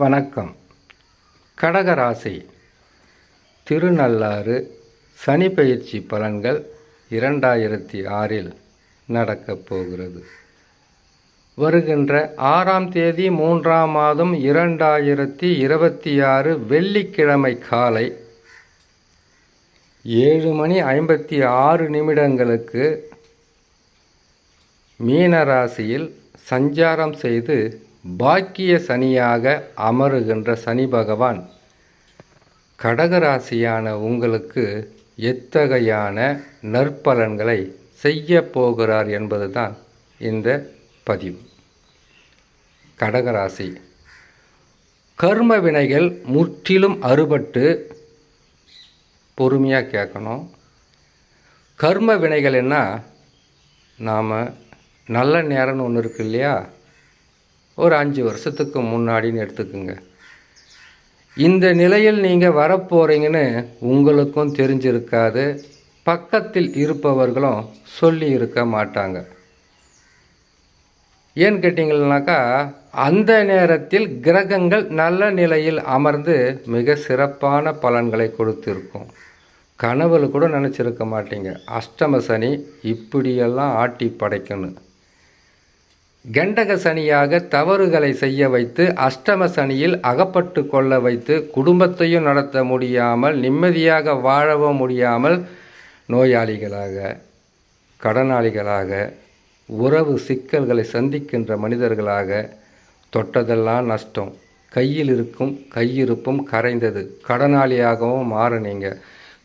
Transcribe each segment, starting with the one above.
வணக்கம். கடகராசி திருநள்ளாறு சனி பயிற்சி பலன்கள் இரண்டாயிரத்தி ஆறில் நடக்கப் போகிறது. வருகின்ற ஆறாம் தேதி மூன்றாம் மாதம் இரண்டாயிரத்தி இருபத்தி ஆறு வெள்ளிக்கிழமை காலை ஏழு மணி ஐம்பத்தி ஆறு நிமிடங்களுக்கு மீனராசியில் சஞ்சாரம் செய்து பாக்கிய சனியாக அமருகின்ற சனி பகவான் கடகராசியான உங்களுக்கு எத்தகையான நற்பலன்களை செய்ய போகிறார் என்பதுதான் இந்த பதிவு. கடகராசி கர்ம வினைகள் முற்றிலும் அறுபட்டு பொறுமையாக கேட்கணும். கர்ம வினைகள் என்ன? நாம் நல்ல நேரம்னு ஒன்று இருக்கு இல்லையா? ஒரு அஞ்சு வருஷத்துக்கு முன்னாடின்னு எடுத்துக்கோங்க. இந்த நிலையில் நீங்கள் வரப்போகிறீங்கன்னு உங்களுக்கும் தெரிஞ்சிருக்காது. பக்கத்தில் இருப்பவர்களும் சொல்லி இருக்க மாட்டாங்க. ஏன்னு கேட்டிங்கன்னாக்கா அந்த நேரத்தில் கிரகங்கள் நல்ல நிலையில் அமர்ந்து மிக சிறப்பான பலன்களை கொடுத்துருக்கும். கனவுல கூட நினச்சிருக்க மாட்டீங்க. அஷ்டம சனி இப்படியெல்லாம் ஆட்டி படைக்கணும். கெண்டக சனியாக தவறுகளை செய்ய வைத்து அஷ்டம சனியில் அகப்பட்டு கொள்ள வைத்து குடும்பத்தையும் நடத்த முடியாமல் நிம்மதியாக வாழவும் முடியாமல் நோயாளிகளாக கடனாளிகளாக உறவு சிக்கல்களை சந்திக்கின்ற மனிதர்களாக தொட்டதெல்லாம் நஷ்டம். கையில் இருக்கும் கையிருப்பும் கரைந்தது. கடனாளியாகவும் மாறினீங்க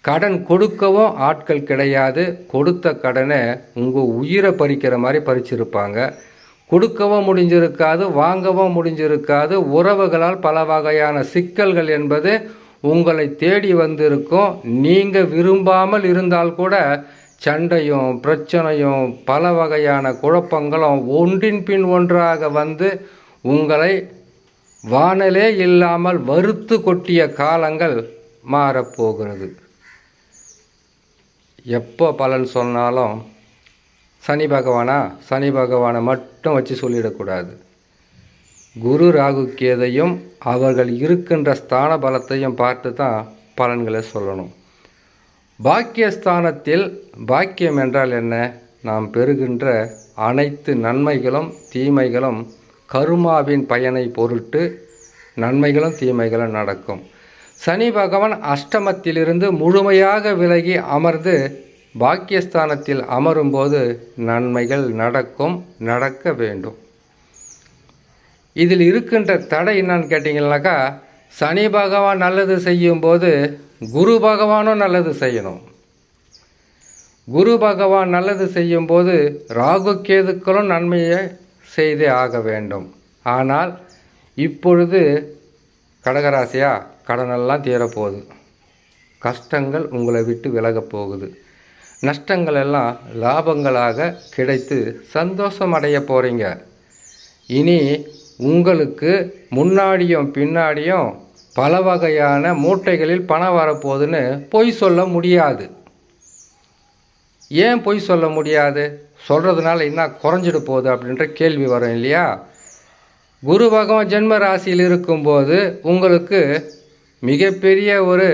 கடன் கொடுக்கவும் ஆட்கள் கிடையாது. கொடுத்த கடனை உங்கள் உயிரை பறிக்கிற மாதிரி பறிச்சிருப்பாங்க. கொடுக்கவும் முடிஞ்சிருக்காது வாங்கவும் முடிஞ்சிருக்காது. உறவுகளால் பல வகையான சிக்கல்கள் என்பது உங்களை தேடி வந்திருக்கும். நீங்கள் விரும்பாமல் இருந்தால் கூட சண்டையும் பிரச்சனையும் பல வகையான குழப்பங்களும் ஒன்றின் பின் ஒன்றாக வந்து உங்களை வானலே இல்லாமல் வறுத்து கொட்டிய காலங்கள் மாறப்போகிறது. எப்போ பலன் சொன்னாலும் சனி பகவானா? சனி பகவானை மட்டும் வச்சு சொல்லிடக்கூடாது. குரு ராகு கேதையும் அவர்கள் இருக்கின்ற ஸ்தான பலத்தையும் பார்த்து தான் பலன்களை சொல்லணும். பாக்கியஸ்தானத்தில் பாக்கியம் என்றால் என்ன? நாம் பெறுகின்ற அனைத்து நன்மைகளும் தீமைகளும் கருமாவின் பயனை பொருட்டு நன்மைகளும் தீமைகளும் நடக்கும். சனி பகவான் அஷ்டமத்திலிருந்து முழுமையாக விலகி அமர்ந்து பாக்கியஸ்தானத்தில் அமரும்போது நன்மைகள் நடக்கும் நடக்க வேண்டும். இதில் இருக்கின்ற தடை என்னன்னு கேட்டிங்கனாக்கா சனி பகவான் நல்லது செய்யும்போது குரு பகவானும் நல்லது செய்யணும். குரு பகவான் நல்லது செய்யும்போது ராகு கேதுக்களும் நன்மையை செய்தே ஆக வேண்டும். ஆனால் இப்பொழுது கடகராசியா கடனெல்லாம் தீரப்போகுது. கஷ்டங்கள் உங்களை விட்டு விலகப் போகுது. நஷ்டங்கள் எல்லாம் லாபங்களாக கிடைத்து சந்தோஷம் அடைய போகிறீங்க இனி உங்களுக்கு முன்னாடியும் பின்னாடியும் பல வகையான மூட்டைகளில் பணம் வரப்போகுதுன்னு பொய் சொல்ல முடியாது. ஏன் பொய் சொல்ல முடியாது? சொல்கிறதுனால என்ன குறைஞ்சிட போகுது அப்படின்ற கேள்வி வரும் இல்லையா? குரு பகவான் ஜென்ம ராசியில் இருக்கும்போது உங்களுக்கு மிகப்பெரிய ஒரு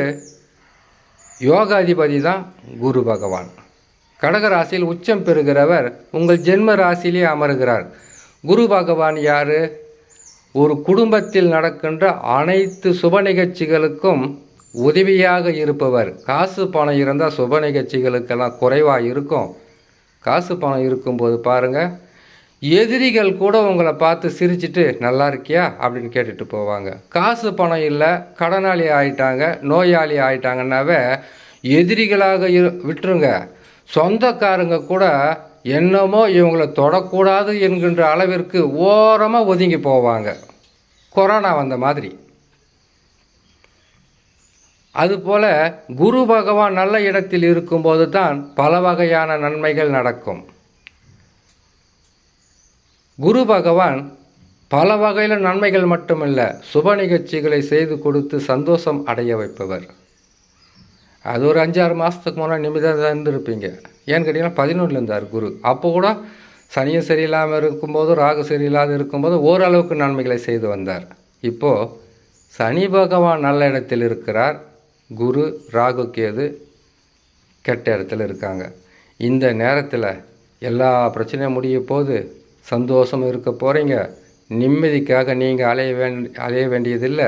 யோகாதிபதி தான் குரு பகவான். கடக ராசியில் உச்சம் பெறுகிறவர் உங்கள் ஜென்ம ராசியிலே அமர்கிறார். குரு பகவான் யார்? ஒரு குடும்பத்தில் நடக்கின்ற அனைத்து சுப நிகழ்ச்சிகளுக்கும் உதவியாக இருப்பவர். காசு பணம் இருந்தால் சுப நிகழ்ச்சிகளுக்கெல்லாம் குறைவாக இருக்கும். காசு பணம் இருக்கும்போது பாருங்கள் எதிரிகள் கூட உங்களை பார்த்து சிரிச்சிட்டு நல்லா இருக்கியா? அப்படின்னு கேட்டுட்டு போவாங்க. காசு பணம் இல்லை கடனாளி ஆயிட்டாங்க நோயாளி ஆயிட்டாங்கன்னாவே எதிரிகளாக இரு விட்டுருங்க. சொந்தக்காரங்க கூட என்னமோ இவங்களை தொடக்கூடாது என்கின்ற அளவிற்கு ஓரமாக ஒதுங்கி போவாங்க. கொரோனா வந்த மாதிரி. அதுபோல் குரு பகவான் நல்ல இடத்தில் இருக்கும்போது தான் பல வகையான நன்மைகள் நடக்கும். குரு பகவான் பல வகையில் நன்மைகள் மட்டுமல்ல சுப நிகழ்ச்சிகளை செய்து கொடுத்து சந்தோஷம் அடைய வைப்பவர். அது ஒரு அஞ்சாறு மாதத்துக்கு முன்னாடி நிமிடம் இருந்திருப்பீங்க. ஏன்னு கேட்டிங்கன்னா பதினொன்றில் இருந்தார் குரு. அப்போ கூட சனியும் சரியில்லாமல் இருக்கும்போது ராகு சரியில்லாத இருக்கும்போது ஓரளவுக்கு நன்மைகளை செய்து வந்தார். இப்போது சனி பகவான் நல்ல இடத்தில் இருக்கிறார். குரு ராகு கேது கெட்ட இடத்துல இருக்காங்க. இந்த நேரத்தில் எல்லா பிரச்சனையும் முடிய போது சந்தோஷம் இருக்க போகிறீங்க நிம்மதிக்காக நீங்கள் அலைய வேண்டி அலைய வேண்டியதில்லை.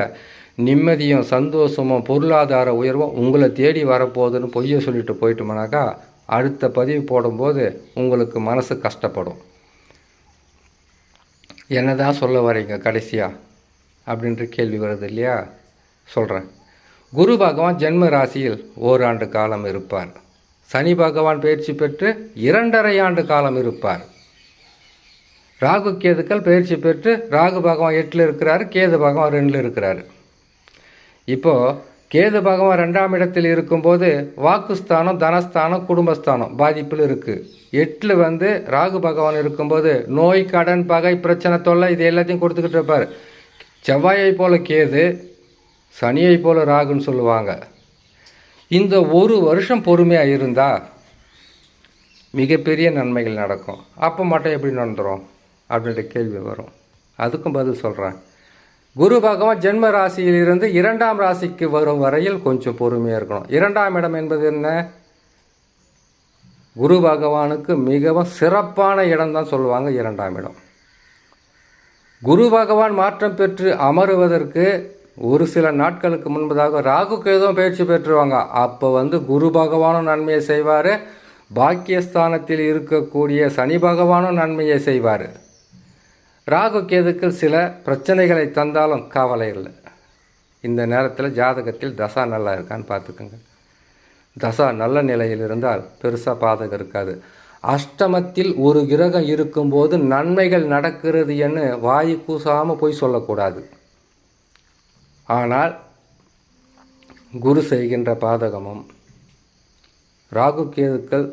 நிம்மதியும் சந்தோஷமும் பொருளாதார உயர்வும் உங்களை தேடி வரப்போகுதுன்னு பொய்யை சொல்லிட்டு போயிட்டோம்னாக்கா அடுத்த பதிவு போடும்போது உங்களுக்கு மனசு கஷ்டப்படும். என்னதான் சொல்ல வரீங்க கடைசியாக அப்படின்ற கேள்வி வருது இல்லையா? சொல்கிறேன் குரு பகவான் ஜென்ம ராசியில் ஓராண்டு காலம் இருப்பார். சனி பகவான் பயிற்சி பெற்று இரண்டரை ஆண்டு காலம் இருப்பார். ராகு கேதுக்கள் பயிற்சி பெற்று ராகு பகவான் எட்டில் இருக்கிறாரு கேது பகவான் ரெண்டில் இருக்கிறாரு. இப்போது கேது பகவான் ரெண்டாம் இடத்தில் இருக்கும்போது வாக்குஸ்தானம் தனஸ்தானம் குடும்பஸ்தானம் பாதிப்பில் இருக்குது எட்டில் வந்து ராகு பகவான் இருக்கும்போது நோய் கடன் பகை பிரச்சனை தொல்லை இது எல்லாத்தையும் கொடுத்துக்கிட்டு இருப்பார். செவ்வாயை போல கேது சனியை போல ராகுன்னு சொல்லுவாங்க. இந்த ஒரு வருஷம் பொறுமையாக இருந்தால் மிகப்பெரிய நன்மைகள் நடக்கும். அப்போ மட்டும் எப்படி நடந்துடும் அப்படின்ற கேள்வி வரும். அதுக்கும் பதில் சொல்கிறேன் குரு பகவான் ஜென்ம ராசியிலிருந்து இரண்டாம் ராசிக்கு வரும் வரையில் கொஞ்சம் பொறுமையாக இருக்கணும். இரண்டாம் இடம் என்பது என்ன? குரு பகவானுக்கு மிகவும் சிறப்பான இடம் தான் சொல்லுவாங்க இரண்டாம் இடம். குரு பகவான் மாற்றம் பெற்று அமருவதற்கு ஒரு சில நாட்களுக்கு முன்பதாக ராகு கேதுவும் பயிற்சி பெற்றுவாங்க. அப்போ வந்து குரு பகவானும் நன்மையை செய்வார். பாக்கியஸ்தானத்தில் இருக்கக்கூடிய சனி பகவானும் நன்மையை செய்வார். ராகு கேதுக்கள் சில பிரச்சனைகளை தந்தாலும் கவலை இல்லை. இந்த நேரத்தில் ஜாதகத்தில் தசா நல்லா இருக்கான்னு பார்த்துக்கோங்க. தசா நல்ல நிலையில் இருந்தால் பெருசாக பாதகம் இருக்காது. அஷ்டமத்தில் ஒரு கிரகம் இருக்கும்போது நன்மைகள் நடக்கிறது என்று வாயு கூசாமல் போய் சொல்லக்கூடாது. ஆனால் குரு செய்கின்ற பாதகமும் ராகு கேதுக்கள்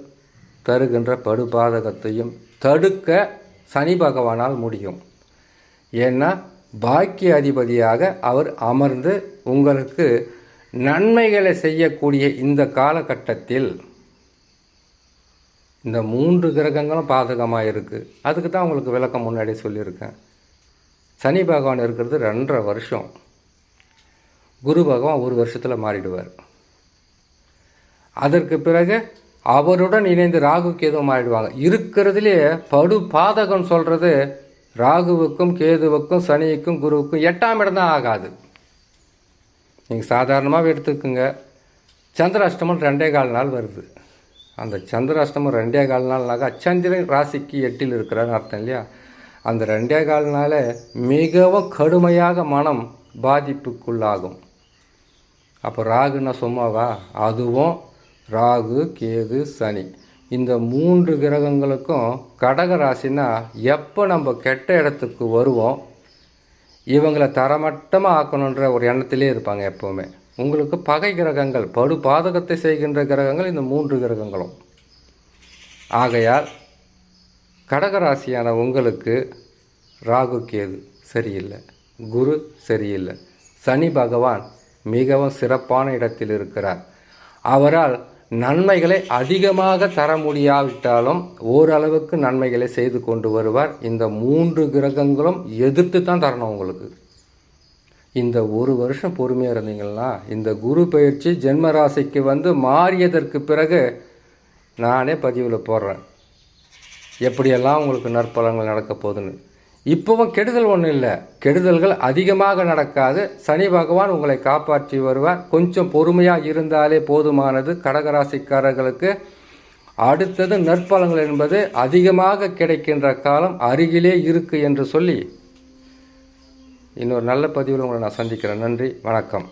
தருகின்ற படுபாதகத்தையும் தடுக்க சனி பகவானால் முடியும். ஏன்னா பாக்கிய அதிபதியாக அவர் அமர்ந்து உங்களுக்கு நன்மைகளை செய்யக்கூடிய இந்த காலகட்டத்தில் இந்த மூன்று கிரகங்களும் பாதகமாக இருக்குது அதுக்கு தான் உங்களுக்கு விளக்கம் முன்னாடி சொல்லியிருக்கேன். சனி பகவான் இருக்கிறது ரெண்டரை வருஷம். குரு பகவான் ஒரு வருஷத்தில் மாறிடுவார். அதற்கு பிறகு அவருடன் இணைந்து ராகு கேதுவும் மாறிடுவாங்க இருக்கிறதுலே படு பாதகம் சொல்கிறது ராகுவுக்கும் கேதுவுக்கும் சனிக்கும் குருவுக்கும் எட்டாம் இடம் தான் ஆகாது. நீங்கள் சாதாரணமாக எடுத்துக்கோங்க. சந்திராஷ்டமம் ரெண்டே கால் நாள் வருது. அந்த சந்திராஷ்டமம் ரெண்டே கால் நாள்னாக்கா சந்திரன் ராசிக்கு எட்டில் இருக்கிறான்னு அர்த்தம் இல்லையா? அந்த ரெண்டே கால் நாளே மிகவும் கடுமையாக மனம் பாதிப்புக்குள்ளாகும். அப்போ ராகுன்னா சும்மாவா? அதுவும் ராகு கேது சனி. இந்த மூன்று கிரகங்களுக்கும் கடக ராசினா எப்போ நம்ம கெட்ட இடத்துக்கு வருவோம்? இவங்களை தரமட்டமாக ஆக்கணுன்ற ஒரு எண்ணத்திலே இருப்பாங்க எப்போவுமே. உங்களுக்கு பகை கிரகங்கள் படு பாதகத்தை செய்கின்ற கிரகங்கள் இந்த மூன்று கிரகங்களும். ஆகையால் கடகராசியான உங்களுக்கு ராகு கேது சரியில்லை குரு சரியில்லை. சனி பகவான் மிகவும் சிறப்பான இடத்தில் இருக்கிறார். அவரால் நன்மைகளை அதிகமாக தர முடியாவிட்டாலும் ஓரளவுக்கு நன்மைகளை செய்து கொண்டு வருவார். இந்த மூன்று கிரகங்களும் எதிர்த்து தான் தரணும் உங்களுக்கு. இந்த ஒரு வருஷம் பொறுமையாக இருந்தீங்கன்னா இந்த குரு பயிற்சி ஜென்ம ராசிக்கு வந்து மாறியதற்கு பிறகு நானே பதிவில் போடுறேன். எப்படியெல்லாம் உங்களுக்கு நற்பலங்கள் நடக்க போகுதுன்னு. இப்போவும் கெடுதல் ஒன்றும் இல்லை. கெடுதல்கள் அதிகமாக நடக்காது. சனி பகவான் உங்களை காப்பாற்றி வருவார். கொஞ்சம் பொறுமையாக இருந்தாலே போதுமானது. கடகராசிக்காரர்களுக்கு அடுத்தது நற்பலங்கள் என்பது அதிகமாக கிடைக்கின்ற காலம் அருகிலே இருக்கு என்று சொல்லி இன்னொரு நல்ல பதிவில் உங்களை நான் சந்திக்கிறேன். நன்றி. வணக்கம்.